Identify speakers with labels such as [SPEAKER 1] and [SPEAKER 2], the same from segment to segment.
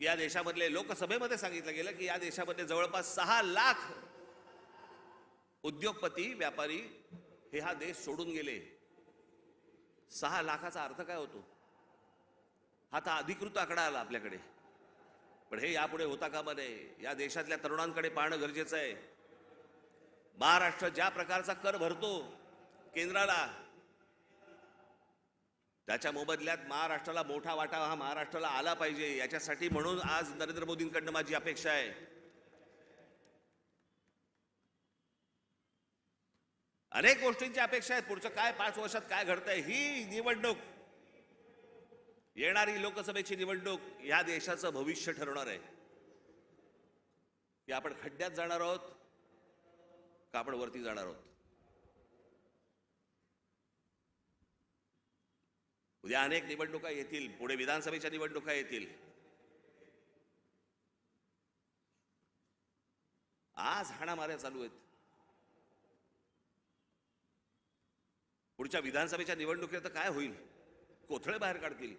[SPEAKER 1] या देशामधले लोकसभेमध्ये सांगितलं गेलं की या देशामध्ये जवळपास सहा लाख उद्योगपती व्यापारी हे हा देश सोडून गेले. सहा लाखाचा अर्थ काय होतो? हा आता अधिकृत आकडा आला आपल्याकडे. पण हे यापुढे होता कामा नये. या देशातल्या तरुणांकडे पाहणं गरजेचं आहे. महाराष्ट्र ज्या प्रकारचा कर भरतो केंद्राला त्याच्या मोबदल्यात महाराष्ट्राला मोठा वाटा हा महाराष्ट्राला आला पाहिजे. याच्यासाठी म्हणून आज नरेंद्र मोदींकडनं माझी अपेक्षा आहे. अनेक गोष्टींची अपेक्षा आहेत. पुढचं काय पाच वर्षात काय घडतंय ही निवडणूक. येणारी लोकसभेची निवडणूक या देशाचं भविष्य ठरवणार आहे. की आपण खड्ड्यात जाणार आहोत का आपण वरती जाणार आहोत? उद्या अनेक निवडणुका येतील. पुढे विधानसभेच्या निवडणुका येतील. आज हाणामाऱ्या चालू आहेत. पुढच्या विधानसभेच्या निवडणुकीत तर काय होईल? कोथळे बाहेर काढतील.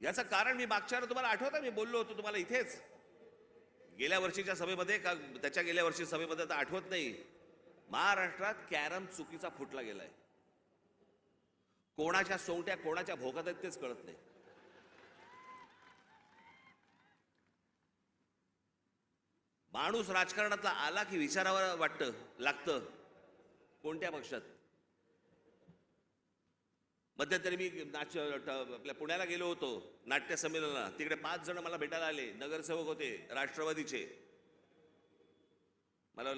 [SPEAKER 1] याचं कारण मी मागच्या तुम्हाला आठवतं मी बोललो होतो तुम्हाला इथेच. गेल्या वर्षीच्या सभेमध्ये का त्याच्या गेल्या वर्षी सभेमध्ये तर आठवत नाही. महाराष्ट्रात कॅरम चुकीचा फुटला गेलाय. कोणाच्या सोंगट्या कोणाच्या भोगात आहेत तेच कळत नाही. माणूस राजकारणातला आला की विचारावर वाटतं लागतं. कोणत्या पक्षात? मध्यंतरी मी नाच आपल्या पुण्याला गेलो होतो नाट्य संमेलनाला. तिकडे पाच जण मला भेटायला आले. नगरसेवक होते राष्ट्रवादीचे. मला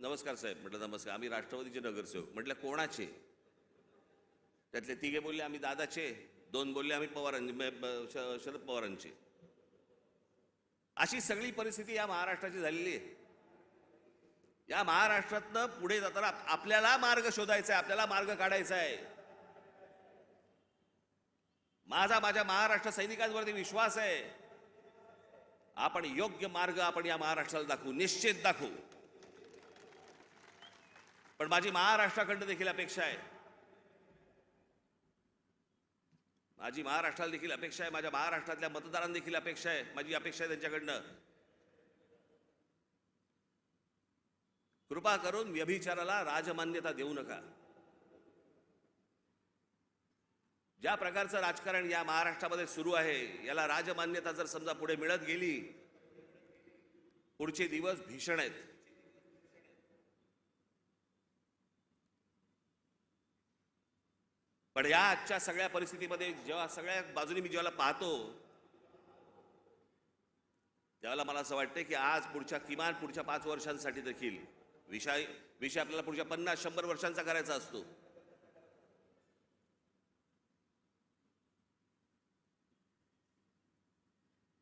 [SPEAKER 1] नमस्कार साहेब म्हटलं नमस्कार. आम्ही राष्ट्रवादीचे नगरसेवक. म्हटलं कोणाचे? त्यातले तिघे बोलले आम्ही दादाचे. दोन बोलले आम्ही पवारांचे शरद पवारांचे. अशी सगळी परिस्थिती या महाराष्ट्राची झालेली आहे. या महाराष्ट्रातनं पुढे जाताना आपल्याला मार्ग शोधायचा आहे आपल्याला मार्ग काढायचा आहे. माझा माझ्या महाराष्ट्र सैनिकांवरती विश्वास आहे. आपण योग्य मार्ग आपण या महाराष्ट्राला दाखवू निश्चित दाखवू. पण माझी महाराष्ट्राकडनं देखील अपेक्षा आहे. माझी महाराष्ट्राला देखील अपेक्षा आहे माझ्या महाराष्ट्रातल्या मतदारांना देखील अपेक्षा आहे माझी अपेक्षा आहे त्यांच्याकडनं. कृपा करून व्यभिचाराला राजमान्यता देऊ नका. ज्या प्रकारचं राजकारण या महाराष्ट्रामध्ये सुरू आहे याला राजमान्यता जर समजा पुढे मिळत गेली पुढचे दिवस भीषण आहेत. पण या आजच्या सगळ्या परिस्थितीमध्ये जेव्हा सगळ्या बाजूने मी जेव्हा पाहतो त्यावेळेला मला असं वाटतं की आज पुढच्या किमान पुढच्या पाच वर्षांसाठी देखील विषय विषय आपल्याला पुढच्या पन्नास शंभर वर्षांचा करायचा असतो.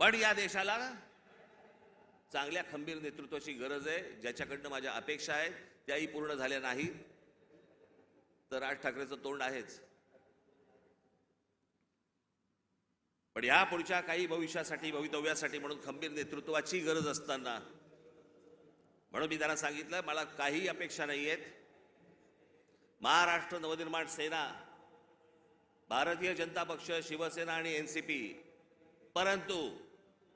[SPEAKER 1] पण या देशाला चांगल्या खंबीर नेतृत्वाची गरज आहे ज्याच्याकडनं माझ्या अपेक्षा आहेत त्याही पूर्ण झाल्या नाही तर राज ठाकरेचं तोंड आहेच. पण या पुढच्या काही भविष्यासाठी भवितव्यासाठी म्हणून खंबीर नेतृत्वाची गरज असताना म्हणून मी त्यांना सांगितलं मला काही अपेक्षा नाही आहेत महाराष्ट्र नवनिर्माण सेना भारतीय जनता पक्ष शिवसेना आणि एन सी पी परंतु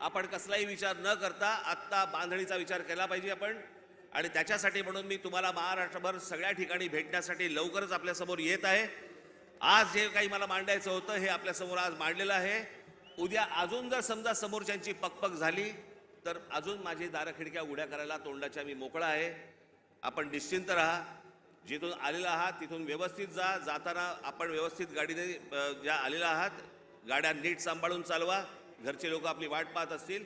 [SPEAKER 1] आपण कसलाही विचार न करता आत्ता बांधणीचा विचार केला पाहिजे आपण. आणि त्याच्यासाठी म्हणून मी तुम्हाला महाराष्ट्रभर सगळ्या ठिकाणी भेटण्यासाठी लवकरच आपल्यासमोर येत आहे. आज जे काही मला मांडायचं होतं हे आपल्यासमोर आज मांडलेलं आहे. उद्या अजून जर समजा समोरच्यांची पकपक झाली तर अजून माझी दारं खिडक्या उघड्या करायला तोंडाच्या मी मोकळा आहे. आपण निश्चिंत राहा. जिथून आलेला आहात तिथून व्यवस्थित जा. जाताना आपण व्यवस्थित गाडीने ज्या आलेला आहात गाड्या नीट सांभाळून चालवा. घरचे लोक आपली वाट पाहत असतील